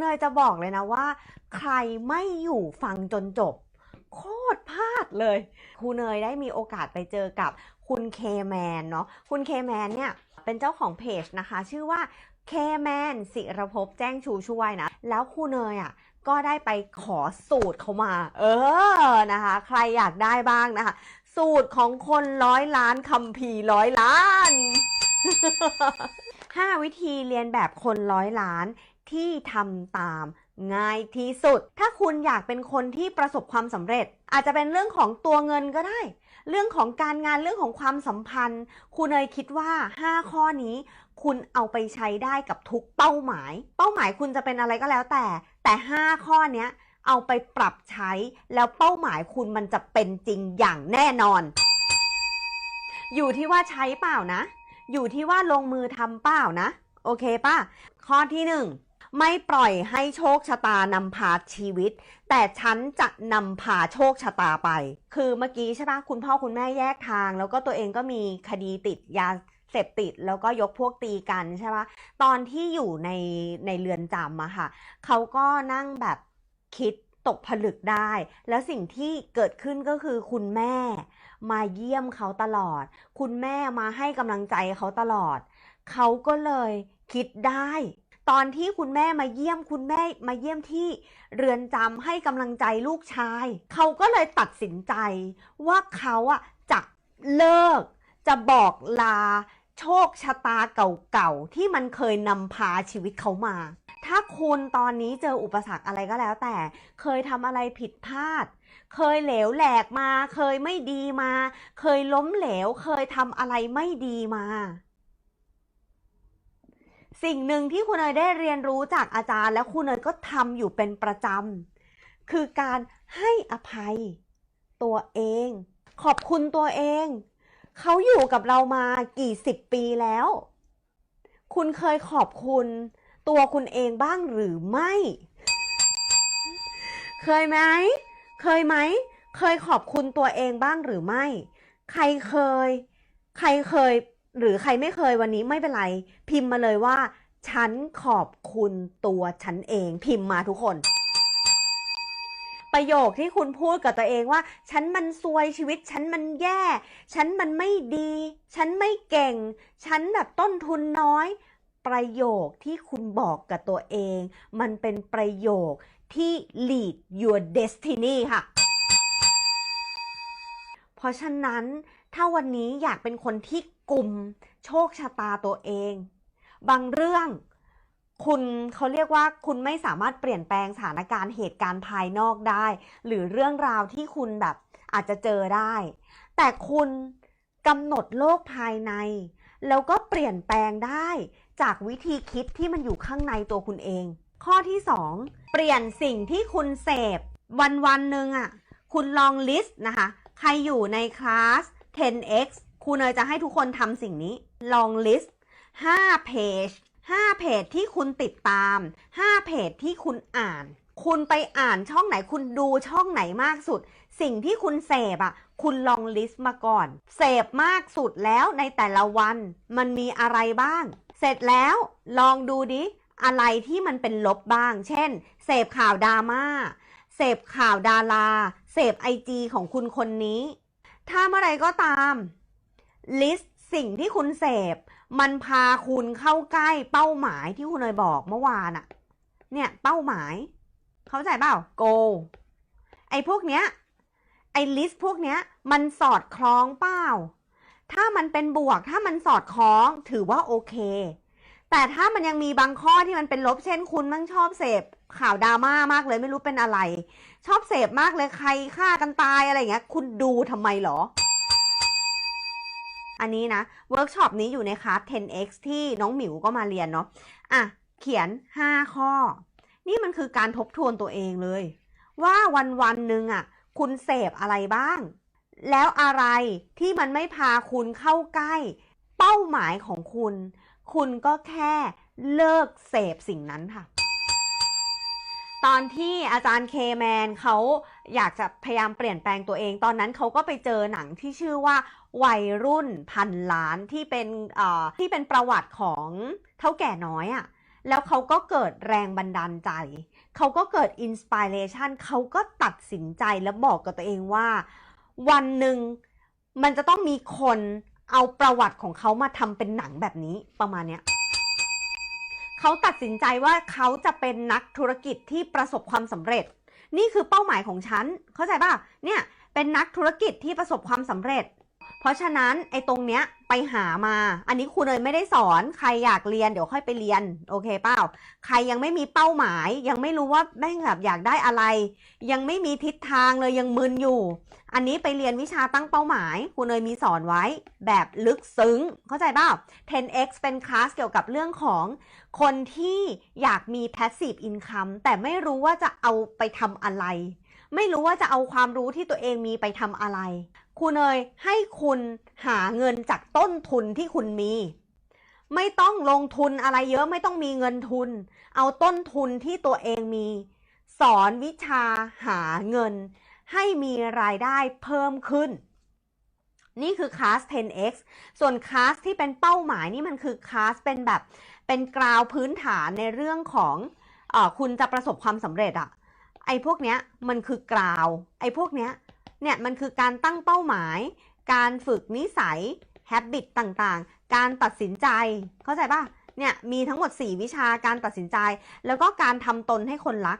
เนยจะบอกเลยนะว่า ใครไม่อยู่ฟังจนจบ โคตรพลาดเลยครูเนยได้มีโอกาสไปเจอกับคุณเคแมนเนาะคุณเคแมนเนี่ยเป็นเจ้าของเพจนะคะ ชื่อว่าเคแมนศิรภพแจ้งชูช่วยนะ แล้วครูเนยอะก็ได้ไปขอสูตรเขามา เออนะคะ ใครอยากได้บ้างนะคะ สูตรของคนร้อยล้านคัมภีร์ร้อยล้าน 5 วิธีเรียนแบบคนร้อยล้าน ที่ทำตามง่ายที่สุด ถ้าคุณอยากเป็นคนที่ประสบความสำเร็จ อาจจะเป็นเรื่องของตัวเงินก็ได้ เรื่องของการงานเรื่องของความสัมพันธ์ คุณเนยคิดว่า 5 ข้อนี้ คุณเอาไปใช้ได้กับทุกเป้าหมาย เป้าหมายคุณจะเป็นอะไรก็แล้วแต่ แต่ 5 ข้อเนี้ยเอาไปปรับใช้แล้วเป้าหมายคุณมันจะเป็นจริงอย่างแน่นอน อยู่ที่ว่าใช้เปล่านะ อยู่ที่ว่าลงมือทำเปล่านะ โอเคป่ะ ข้อที่หนึ่ง ไม่ปล่อยให้โชคชะตานำพาชีวิต แต่ฉันจะนำพาโชคชะตาไป คือเมื่อกี้ใช่ปะคุณพ่อคุณแม่แยกทาง แล้วก็ตัวเองก็มีคดีติดยาเสพติดแล้วก็ยกพวกตีกันใช่ปะตอนที่อยู่ในในเรือนจำอะค่ะเขาก็นั่งแบบคิดตกผลึกได้ แล้วสิ่งที่เกิดขึ้นก็คือคุณแม่ มาเยี่ยมเขาตลอด คุณแม่มาให้กำลังใจเขาตลอด เขาก็เลยคิดได้ ตอนที่คุณแม่มาเยี่ยมคุณแม่มาเยี่ยมที่เรือนจำให้กำลังใจลูกชาย เขาก็เลยตัดสินใจ ว่าเขาอะจะเลิก จะบอกลา โชคชะตาเก่าๆ ที่มันเคยนำพาชีวิตเขามา ถ้าคุณตอนนี้เจออุปสรรคอะไรก็แล้วแต่ เคยทำอะไรผิดพลาด เคยเหลวแหลกมา เคยไม่ดีมา เคยล้มเหลว เคยทำอะไรไม่ดีมา สิ่งหนึ่งที่คุณเนยได้เรียนรู้จากอาจารย์ และคุณเนยก็ทำอยู่เป็นประจำคือการให้อภัย ตัวเอง ขอบคุณตัวเอง เขาอยู่กับเรามากี่สิบปีแล้ว คุณเคยขอบคุณ ตัวคุณเองบ้างหรือไม่ เคยไหม เคยไหม เคยขอบคุณตัวเองบ้างหรือไม่ ใครเคย ใครเคย หรือใครไม่เคยวันนี้ไม่เป็นไร พิมพ์มาเลยว่า ฉันขอบคุณตัวฉันเองพิมพ์มาทุกคน ประโยคที่คุณพูดกับตัวเองว่า ฉันมันซวยชีวิต ฉันมันแย่ ฉันมันไม่ดี ฉันไม่เก่ง ฉันแบบต้นทุนน้อย ประโยคที่คุณบอกกับตัวเอง มันเป็นประโยคที่ lead your destiny ค่ะ เพราะฉะนั้น ถ้าวันนี้อยากเป็นคนที่กลุ่มโชคชะตาตัวเอง บางเรื่องคุณเขาเรียกว่าคุณไม่สามารถเปลี่ยนแปลงสถานการณ์เหตุการณ์ภายนอกได้ หรือเรื่องราวที่คุณแบบอาจจะเจอได้ แต่คุณกำหนดโลกภายใน แล้วก็เปลี่ยนแปลงได้จากวิธีคิดที่มันอยู่ข้างในตัวคุณเอง ข้อที่2เปลี่ยนสิ่งที่คุณเสพ วันวันหนึ่งอะ คุณลองลิสต์นะคะ ใครอยู่ในคลาส 10x ครูเนยจะให้ทุกคนทำสิ่งนี้ ลองลิสต์5เพจ5เพจที่คุณติดตาม 5 เพจที่คุณอ่าน คุณไปอ่านช่องไหนคุณดูช่องไหนมากสุด สิ่งที่คุณเสพอะ คุณลองลิสต์มาก่อน เสพมากสุดแล้วในแต่ละวัน มันมีอะไรบ้าง เสร็จแล้วลองดูดิ อะไรที่มันเป็นลบบ้าง เช่น เสพข่าวดราม่า เสพข่าวดารา เสพไอจีของคุณคนนี้ ถ้าเมื่อไรก็ตาม ลิสต์สิ่งที่คุณเสพ มันพาคุณเข้าใกล้เป้าหมายที่คุณเนยบอกเมื่อวานอะเนี่ยเป้าหมาย เข้าใจเปล่า goal ไอ้พวกเนี้ยไอ้ลิสต์พวกเนี้ยมันสอดคล้องเปล่าถ้ามันเป็นบวก ถ้ามันสอดคล้องถือว่าโอเค แต่ถ้ามันยังมีบางข้อที่มันเป็นลบเช่นคุณมั่งชอบเสพ ข่าวดราม่ามากเลยไม่รู้เป็นอะไร ชอบเสพมากเลยใครฆ่ากันตายอะไรอย่างเงี้ย คุณดูทำไมหรอ อันนี้นะเวิร์กช็อปนี้อยู่ในคลาส 10x ที่น้องหมิวก็มาเรียนเนาะอะเขียน 5 ข้อ นี่มันคือการทบทวนตัวเองเลย ว่าวันวันหนึ่งอะ คุณเสพอะไรบ้าง แล้วอะไรที่มันไม่พาคุณเข้าใกล้ เป้าหมายของคุณ คุณก็แค่เลิกเสพสิ่งนั้นค่ะ ตอนที่อาจารย์เคแมนเขาอยากจะพยายามเปลี่ยนแปลงตัวเอง ตอนนั้นเขาก็ไปเจอหนังที่ชื่อว่าวัยรุ่นพันล้านที่เป็นที่เป็นประวัติของเท่าแก่น้อยอะ่ะแล้วเขาก็เกิดแรงบันดาลใจ เขาก็เกิดอินสปิเรชันเขาก็ตัดสินใจแล้วบอกกับตัวเองว่า วันหนึ่งมันจะต้องมีคนเอาประวัติของเขามาทำเป็นหนังแบบนี้ประมาณเนี้ย เขาตัดสินใจว่าเขาจะเป็นนักธุรกิจที่ประสบความสำเร็จ นี่คือเป้าหมายของฉัน เข้าใจป่ะเนี่ยเป็นนักธุรกิจที่ประสบความสำเร็จ ราะฉะนั้นไอ้ตรงเนี้ยไปหามา อันนี้ครูเนยไม่ได้สอนใครอยากเรียนเดี๋ยวค่อยไปเรียน โอเคเปล่า ใครยังไม่มีเป้าหมาย ยังไม่รู้ว่าแม่งแบบอยากได้อะไร ยังไม่มีทิศทางเลยยังมึนอยู่ อันนี้ไปเรียนวิชาตั้งเป้าหมายครูเนยมีสอนไว้แบบลึกซึ้ง เข้าใจเปล่า 10x เป็นคลาสเกี่ยวกับเรื่องของคนที่อยากมี passive income แต่ไม่รู้ว่าจะเอาไปทำอะไร ไม่รู้ว่าจะเอาความรู้ที่ตัวเองมีไปทำอะไร ครูเนยให้คุณหาเงินจากต้นทุนที่คุณมี ไม่ต้องลงทุนอะไรเยอะไม่ต้องมีเงินทุน เอาต้นทุนที่ตัวเองมี สอนวิชาหาเงิน ให้มีรายได้เพิ่มขึ้น นี่คือคลาส 10x ส่วนคลาสที่เป็นเป้าหมายนี่มันคือคลาสเป็นแบบเป็นกราวพื้นฐานในเรื่องของอคุณจะประสบความสำเร็จอะไอ้พวกเนี้ยมันคือกราว ไอ้พวกเนี้ย เนี่ยมันคือการตั้งเป้าหมาย การฝึกนิสัย habit ต่างๆ การตัดสินใจ เข้าใจป่ะ เนี่ยมีทั้งหมด 4 วิชาการตัดสินใจ แล้วก็การทำตนให้คนรัก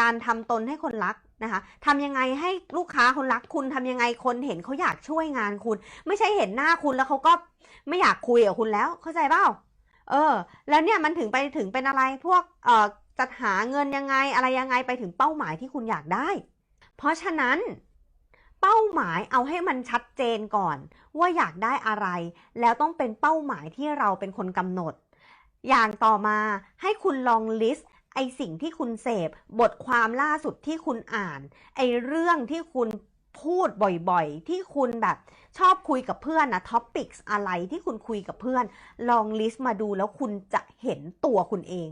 การทำตนให้คนรักนะคะทำยังไงให้ลูกค้าคนรักคุณทำยังไงคนเห็นเขาอยากช่วยงานคุณ ไม่ใช่เห็นหน้าคุณแล้วเขาก็ไม่อยากคุยกับคุณแล้ว เข้าใจเปล่า เออ แล้วเนี่ยมันถึงไปถึงเป็นอะไรพวกเอ่อจัดหาเงินยังไงอะไรยังไงไปถึงเป้าหมายที่คุณอยากได้ เพราะฉะนั้น เป้าหมายเอาให้มันชัดเจนก่อน ว่าอยากได้อะไร แล้วต้องเป็นเป้าหมายที่เราเป็นคนกำหนด อย่างต่อมาให้คุณลองลิสต์ไอสิ่งที่คุณเสพ บทความล่าสุดที่คุณอ่าน ไอเรื่องที่คุณพูดบ่อยๆ ที่คุณแบบชอบคุยกับเพื่อนนะท็อปิกอะไรที่คุณคุยกับเพื่อน ลองลิสต์มาดูแล้วคุณจะเห็นตัวคุณเอง